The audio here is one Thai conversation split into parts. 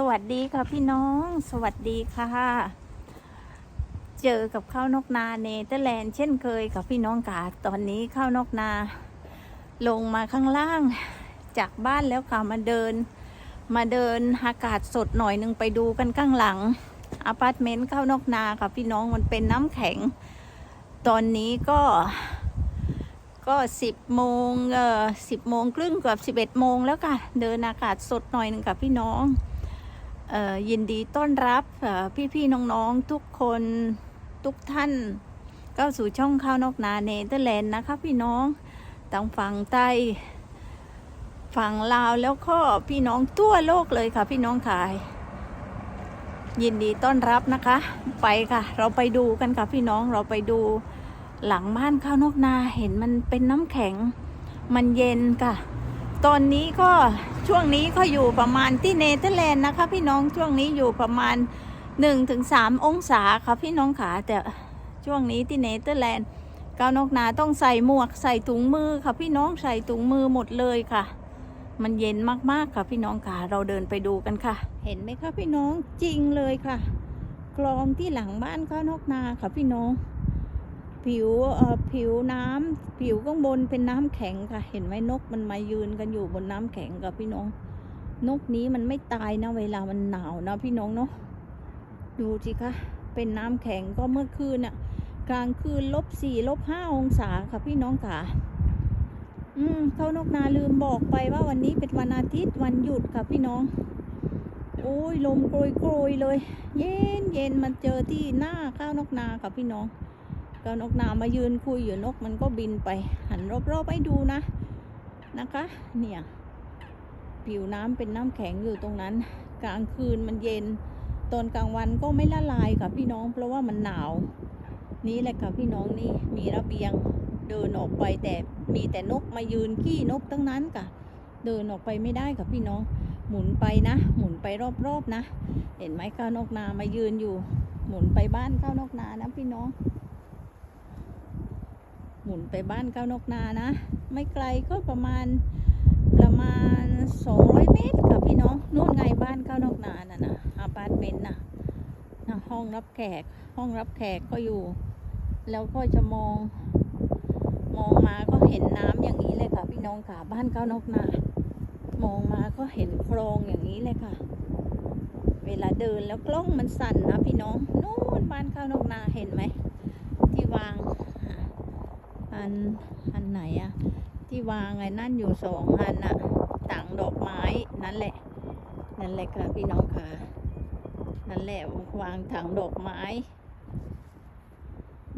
สวัสดีค่ะพี่น้อง สวัสดีค่ะ เจอกับข้าวนกนาเนเธอร์แลนด์เช่นเคยกับพี่น้องกาตอนนี้ข้าวนกนา ลงมาข้างล่างจากบ้านแล้วค่ะมาเดิน มาเดินอากาศสดหน่อยหนึ่งไปดูกันข้างหลังอพาร์ตเมนต์ข้าวนกนาค่ะพี่น้องมันเป็นน้ำแข็ง ตอนนี้ก็ก็สิบโมงเอ่อสิบโมงครึ่งเกือบสิบเอ็ดโมงแล้วค่ะ เดินอากาศสดหน่อยหนึ่งกับพี่น้อง ยินดีต้อนรับเอ่พี่ๆน้องๆทุกคนทุกท่านเข้าสู่ช่องข้าวนอกนาเนเธอร์แลนด์นะคะพี่น้องตั้งฝั่งใต้ฝั่งลาวแล้วก็พี่น้องทั่วโลกเลยค่ะ พี่น้องขาย ยินดีต้อนรับนะคะ ไปค่ะ เราไปดูกันค่ะพี่น้องเราไปดูหลังบ้านข้าวนอกนาเห็นมันเป็นน้ำแข็ง มันเย็นค่ะ ตอนนี้ก็ ช่วงนี้ก็อยู่ประมาณที่เนเธอร์แลนด์นะคะ พี่น้องช่วงนี้อยู่ประมาณ 1-3 องศาค่ะพี่น้องขาแต่ช่วงนี้ที่เนเธอร์แลนด์ก้าวนกนาต้องใส่หมวกใส่ถุงมือค่ะพี่น้องใส่ถุงมือหมดเลยค่ะ มันเย็นมากๆค่ะพี่น้องค่ะเราเดินไปดูกันค่ะ เห็นไหมคะพี่น้องจริงเลยค่ะคลองที่หลังบ้านข้าวนกนาค่ะพี่น้อง ผิวผิวน้ำผิวข้างบนเป็นน้ำแข็งค่ะ เห็นไหมนกมันมายืนกันอยู่บนน้ำแข็งกับพี่น้อง นกนี้มันไม่ตายนะเวลามันหนาวนะพี่น้องเนาะดูสิคะเป็นน้ำแข็งก็เมื่อคืนน่ะ กลางคืนลบสี่ลบห้าองศาค่ะพี่น้องค่ะอืมเขานกนาลืมบอกไปว่าวันนี้เป็นวันอาทิตย์วันหยุดค่ะพี่น้อง โอ้ยลมโกรยโกรยเลย เย็นเย็นมันเจอที่หน้าข้าวนกนาค่ะพี่น้อง ก็นกนามายืนคุยอยู่นกมันก็บินไป หันรอบๆให้ดูนะนะคะ เนี่ยผิวน้ำเป็นน้ำแข็งอยู่ตรงนั้น กลางคืนมันเย็น ตอนกลางวันก็ไม่ละลายค่ะพี่น้อง เพราะว่ามันหนาว นี่แหละค่ะพี่น้องนี่มีระเบียงเดินออกไปแต่มีแต่นกมายืนขี้นกทั้งนั้นค่ะ เดินออกไปไม่ได้ค่ะพี่น้อง หมุนไปนะ หมุนไปรอบๆนะ เห็นไหมข้าวนกนามายืนอยู่ หมุนไปบ้านข้าวนกนานะพี่น้อง หมุนไปบ้านก้าวนกนานะ ไม่ไกลก็ประมาณประมาณ 200 เมตรค่ะพี่น้องนู่นไงบ้านก้าวนกนาน่ะนะอาพาร์ตเมนต์นะนะห้องรับแขกห้องรับแขกก็อยู่ แล้วก็จะมอง มองมาก็เห็นน้ำอย่างนี้เลยค่ะ พี่น้องค่ะบ้านก้าวนกนามองมาก็เห็นโครงอย่างนี้เลยค่ะ เวลาเดินแล้วกล้องมันสั่นนะพี่น้องนู่นบ้านก้าวนกนาเห็นไหมที่วาง อันอันไหนอะที่วางไอ้นั่นอยู่สองอันอะถังดอกไม้นั่นแหละ นั่นแหละค่ะพี่น้องค่ะ นั่นแหละวางถังดอกไม้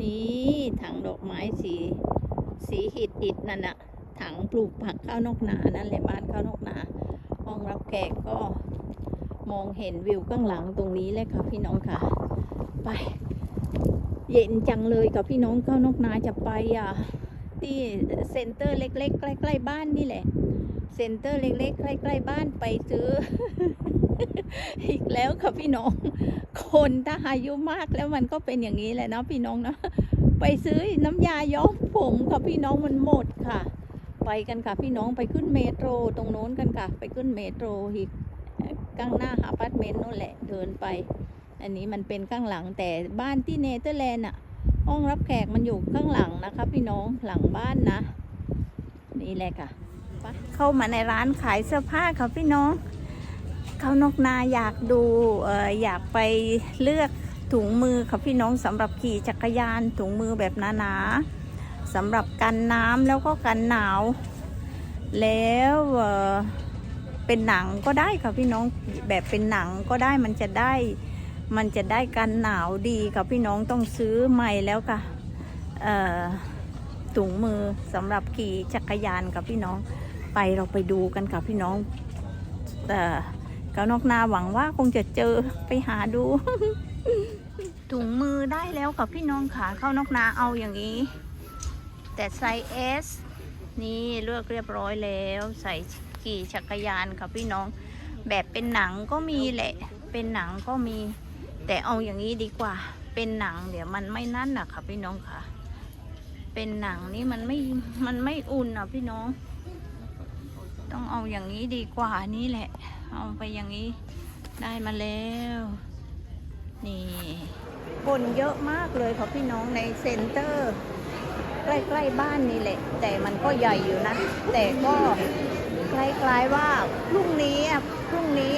นี่ถังดอกไม้สีสีหิดหิดนั่นอะถังปลูกผักข้าวนอกนานั่นแหละบ้านข้าวนอกนาห้องรับแขกก็มองเห็นวิวข้างหลังตรงนี้เลยค่ะพี่น้องค่ะ ไป เย็นจังเลยกับพี่น้องเข้าวนกนาจะไปอะที่เซ็นเตอร์เล็กๆ ใกล้ๆบ้านนี่แหละ เซ็นเตอร์เล็กๆ ใกล้ๆบ้านไปซื้อ อีกแล้วค่ะพี่น้อง คนถ้าอายุมากแล้วมันก็เป็นอย่างนี้แหละเนาะพี่น้องเนาะไปซื้อน้ำยาย้อมผมค่ะพี่น้องมันหมดค่ะ ไปกันค่ะพี่น้องไปขึ้นเมโทรตรงโน้นกันค่ะ ไปขึ้นเมโทรอีกข้างหน้าอพาร์ตเมนต์นู่นแหละเดินไป อันนี้มันเป็นข้างหลังแต่บ้านที่เนเธอร์แลนด์อะห้องรับแขกมันอยู่ข้างหลังนะคะ พี่น้องหลังบ้านนะนี่แหละค่ะไปเข้ามาในร้านขายเสื้อผ้าค่ะพี่น้องเขานกนาอยากดูเอออยากไปเลือกถุงมือค่ะพี่น้องสำหรับขี่จักรยานถุงมือแบบหนาๆสำหรับกันน้ำแล้วก็กันหนาว แล้วเออเป็นหนังก็ได้ค่ะพี่น้องแบบเป็นหนังก็ได้มันจะได้ มันจะได้กันหนาวดีค่ะพี่น้องต้องซื้อใหม่แล้วค่ะถุงมือสำหรับขี่จักรยานค่ะพี่น้องไปเราไปดูกันค่ะพี่น้องแต่กานอกนาหวังว่าคงจะเจอไปหาดู ถุงมือได้แล้วค่ะพี่น้องค่ะเข้านอกนาเอาอย่างนี้ แต่ไซส์ S นี่เลือกเรียบร้อยแล้ว ใส่ขี่จักรยานค่ะพี่น้อง แบบเป็นหนังก็มีแหละ เป็นหนังก็มี แต่เอาอย่างนี้ดีกว่า เป็นหนังเดี๋ยวมันไม่นั่นนะค่ะพี่น้องค่ะ เป็นหนังนี่มันไม่ มันไม่อุ่นอะพี่น้อง ต้องเอาอย่างนี้ดีกว่านี่แหละ เอาไปอย่างนี้ได้มาแล้ว นี่คนเยอะมากเลยค่ะพี่น้องในเซ็นเตอร์ ใกล้ๆบ้านนี่แหละ แต่มันก็ใหญ่อยู่นะ แต่ก็คล้ายๆว่าพรุ่งนี้พรุ่งนี้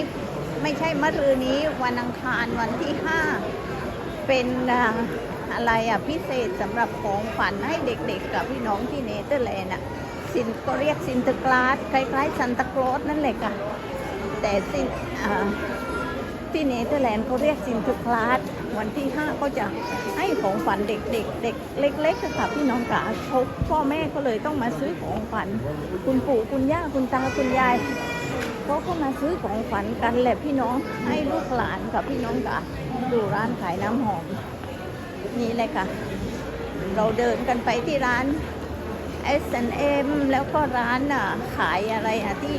ไม่ใช่มะรืนนี้วันอังคารวันที่ห้าเป็นอะไรอะพิเศษสำหรับของขวัญให้เด็กๆกับพี่น้องที่เนเธอร์แลนด์อะซินก็เรียกซินเตอร์คลาสคล้ายๆซันตาคลอสนั่นแหละค่ะ แต่ซินที่เนเธอร์แลนด์เขาเรียกซินเตอร์คลาสวันที่ 5 ก็จะให้ของขวัญเด็กๆเด็กเล็กๆค่ะพี่น้องจ๋าเขาพ่อแม่ก็เลยต้องมาซื้อของขวัญคุณปู่คุณย่าคุณตาคุณยาย เขาก็มาซื้อของขวัญกันแหละพี่น้องให้ลูกหลานกับพี่น้องจ๋าดูร้านขายน้ำหอม นี่เลยค่ะ เราเดินกันไปที่ร้าน S&M แล้วก็ร้านอะขายอะไรอะที่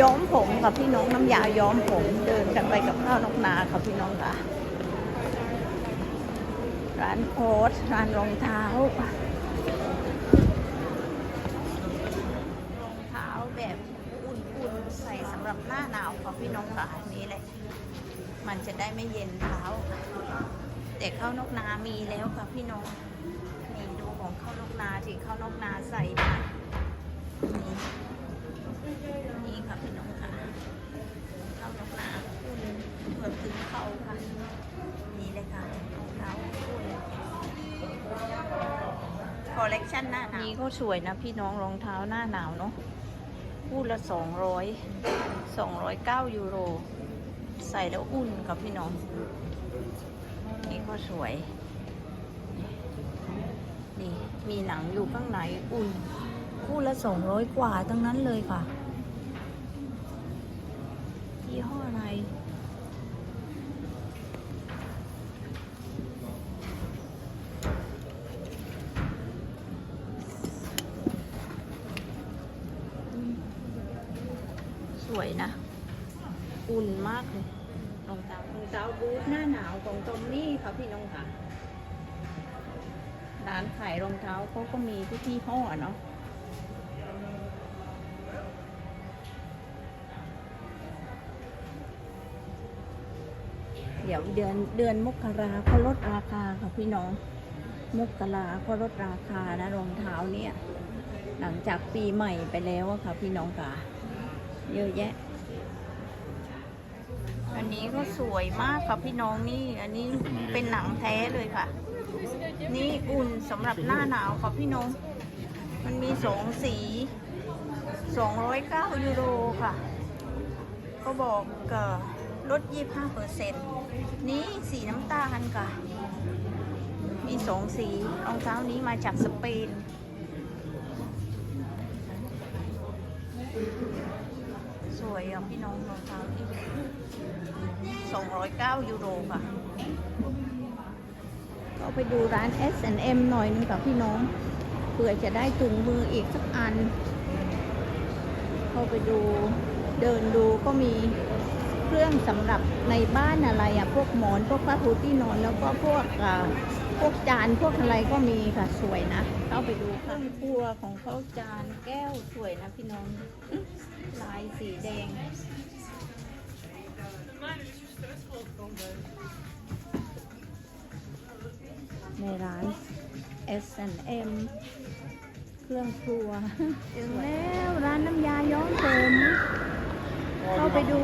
ย้อมผมกับพี่น้องน้ำยาย้อมผมเดินกันไปกับข้าวนกนาค่ะพี่น้องค่ะ ร้านโค้ทร้านรองเท้า ไม่เย็นเท้าแต่ข้าวนกนามีแล้วค่ะพี่น้องนี่ดูของข้าวนกนาที่ข้าวนกนาใส่มานี่นี่ค่ะพี่น้องค่ะข้าวนกนาคุณเปิดถึงเขาค่ะนี่เลยค่ะรองเท้าคุณคอลเลกชันหน้าหนาวนี่ก็สวยนะพี่น้องรองเท้าหน้าหนาวเนาะคู่ละสองร้อยสองร้อยเก้ายูโร ใส่แล้วอุ่นกับพี่น้อง นี่ก็สวย นี่มีหนังอยู่ข้างในอุ่น คู่ละสองร้อยกว่าทั้งนั้นเลยค่ะยี่ห้ออะไรสวยนะากเลยรองเท้ารองเท้าบูทหน้าหนาวของตอมมี่ค่ะพี่น้องค่ะ ร้านขายรองเท้าเขาก็มีทุกที่ห้อเนาะเดี๋ยวเดือนเดือนมกราเขาลดราคาค่ะพี่น้อง มกราเขาลดราคานะรองเท้าเนี่ย หลังจากปีใหม่ไปแล้วอะค่ะพี่น้องค่ะ เยอะแยะ อันนี้ก็สวยมากค่ะพี่น้องนี่ อันนี้เป็นหนังแท้เลยค่ะ นี่อุ่นสำหรับหน้าหนาวค่ะพี่น้อง มันมีสองสี 209 ยูโรค่ะ ก็บอกเอ่อลด 25เปอร์เซ็นต์นี่สีน้ำตาลค่ะ มีสองสีรองเท้านี้มาจากสเปน วยอะพี่น้องรองเท้านี่209ยูโรค่ะ ก็ไปดูร้าน S&M หน่อยนึงกับพี่น้องเผื่อจะได้ถุงมืออีกสักอัน เข้าไปดูเดินดูก็มีเครื่องสำหรับในบ้านอะไรอะพวกหมอน พวกผ้าปูที่นอนแล้วก็พวกอ่าพวกจานพวกอะไรก็มีค่ะสวยนะ เข้าไปดูเครื่องครัวของเขาจานแก้วสวยนะพี่น้องอื้อ ลายสีแดง ในร้าน S&M เครื่องครัวถึงแล้วร้านน้ำยาย้อมผม เข้าไปดู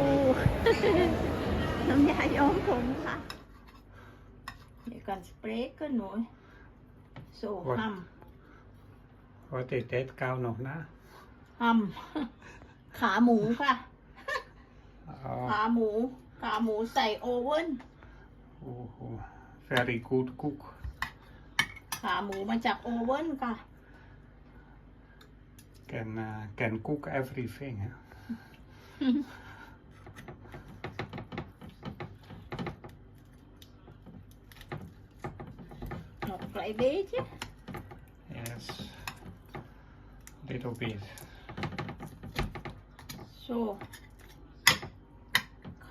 น้ำยาย้อมผมค่ะ เดี๋ยวก่อนสเปรย์ก็หน่อยโซฮัม Wat is dit kou nog na? ฮัม ขาหมูค่ะ Oh, ขาหมู ขาหมูใส่โอเว่น oh, oh. very good cook. ขาหมูมาจากโอเว่นค่ะ Can, uh, can cook everything. Hè? หมกไก่เบส Yes. Little bit. โชว์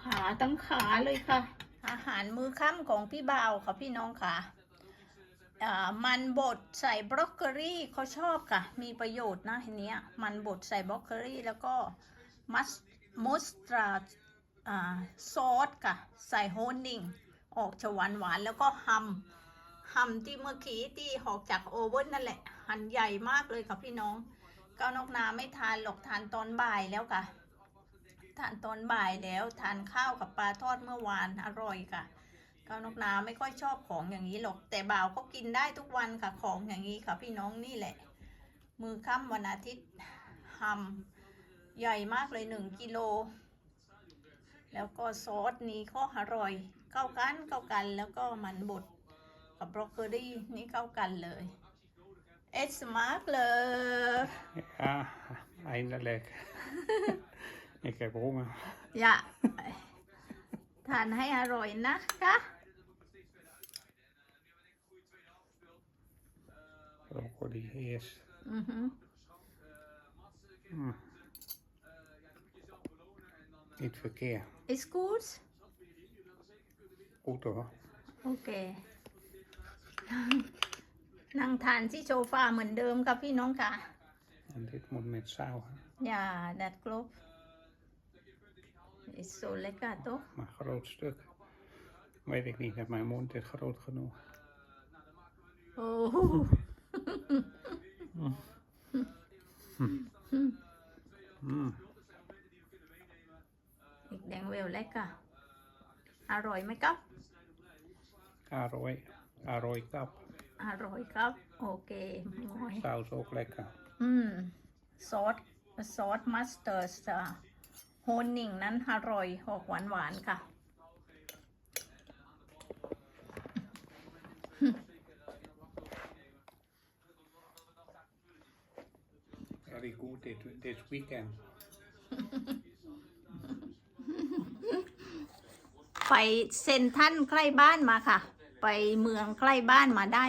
ขาตั้งขาเลยค่ะ อาหารมื้อค่ำของพี่บ่าวค่ะพี่น้องค่ะมันบดใส่บรอกโคลีเขาชอบค่ะ มีประโยชน์นะทีเนี้ย มันบดใส่บรอกโคลีแล้วก็มัสมอสตราซอสค่ะ ใส่โฮนนิ่ง ออกจะหวานหวานแล้วก็ฮัมฮัมที่เมื่อกี้ที่ออกจากโอเว่นนั่นแหละ หั่นใหญ่มากเลยค่ะพี่น้องก้าวนกนาไม่ทานหรอกทานตอนบ่ายแล้วค่ะ ทานตอนบ่ายแล้วทานข้าวกับปลาทอดเมื่อวานอร่อยค่ะก้าวนกนาไม่ค่อยชอบของอย่างนี้หรอกแต่บ่าวก็กินได้ทุกวันค่ะของอย่างนี้ค่ะ พี่น้องนี่แหละ มือค่ำวันอาทิตย์ฮัมใหญ่มากเลยหนึ่งกิโลแล้วก็ซอสนี้ก็อร่อย เข้ากันเข้ากันแล้วก็มันบดกับบรอกโคลีนี่เข้ากันเลยเอสมาร์กเลย Ja, eindelijk. ik heb honger. อย่าทานให้อร่อยนะคะ Broccoli eerst. อือหือ Mm. Niet verkeerd. Is good Goed hoor. โอเคนั่งทานที่โซฟาเหมือนเดิมค่ะพี่น้องค่ะ En dit moet met saus. hè. อย่าดัดกลบ is so lekker toch Maar groot stuk. Weet ik niet, met mijn mond is groot genoeg. โอ้ Mm. อีกแดงเวลเล็กค่ะอร่อยไหมครับ Arooi. Arooi kap. อร่อยครับโอเคหมอย Saus ook lekker. อืมซอ โฮนนิ่งนั้นอร่อยออกหวานหวานๆค่ะ Very good dit, this weekend. ไปเซนทรันใกล้บ้านมาค่ะ ไปเมืองใกล้บ้านมาได้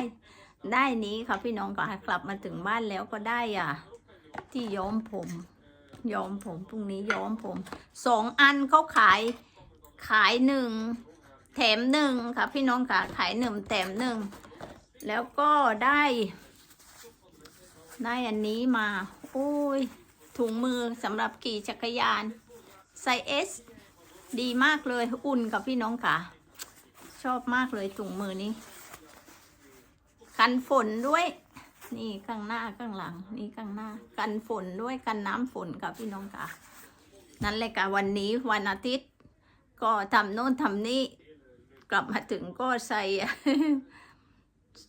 ได้นี้ค่ะพี่น้องก็กลับมาถึงบ้านแล้วก็ได้อะ ที่ย้อมผม ย้อมผมพรุ่งนี้ย้อมผมสองอันเขาขายขายหนึ่งแถมหนึ่งค่ะ พี่น้องค่ะขายหนึ่งแถมหนึ่งแล้วก็ได้ได้อันนี้มาโอ้ยถุงมือสำหรับขี่จักรยานไซส์เอสดีมากเลยอุ่นกับพี่น้องค่ะ ชอบมากเลยถุงมือนี้ กันฝนด้วย นี่ข้างหน้าข้างหลัง นี่ข้างหน้า กันฝนด้วยกันน้ำฝนกับพี่น้องค่ะ นั่นแหละค่ะวันนี้วันอาทิตย์ ก็ทำโน่นทำนี่ กลับมาถึงก็ใส่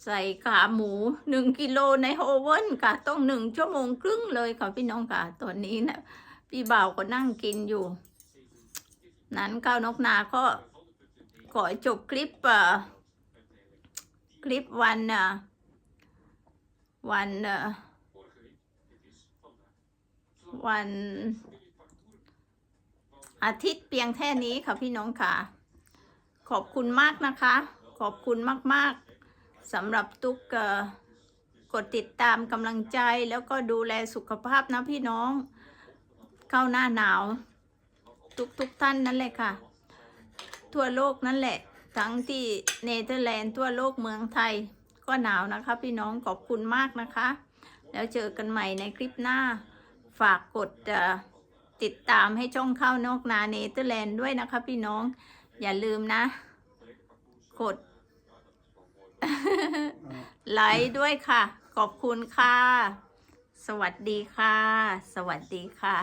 ใส่ขาหมูหนึ่งกิโลในโอเว่นค่ะ ต้องหนึ่งชั่วโมงครึ่งเลยค่ะพี่น้องค่ะตอนนี้นะพี่บ่าวก็นั่งกินอยู่ นั้นก้าวนกนาก็ขอจบคลิปคลิปวันอ่อ วันเอ่อวัน อาทิตย์เพียงแค่นี้ค่ะพี่น้องค่ะ ขอบคุณมากนะคะ ขอบคุณมากๆสำหรับทุกเอ่อกดติดตามกำลังใจแล้วก็ดูแลสุขภาพนะพี่น้อง เข้าหน้าหนาว ทุกทุกท่านนั่นแหละค่ะ ทั่วโลกนั่นแหละ ทั้งที่เนเธอร์แลนด์ทั่วโลกเมืองไทย ก็หนาวนะคะ พี่น้องขอบคุณมากนะคะ แล้วเจอกันใหม่ในคลิปหน้า ฝากกดติดตามให้ช่องเข้านอกนาเนเธอร์แลนด์ด้วยนะคะ พี่น้องอย่าลืมนะ กดไลค์ด้วยค่ะ ขอบคุณค่ะ สวัสดีค่ะ สวัสดีค่ะ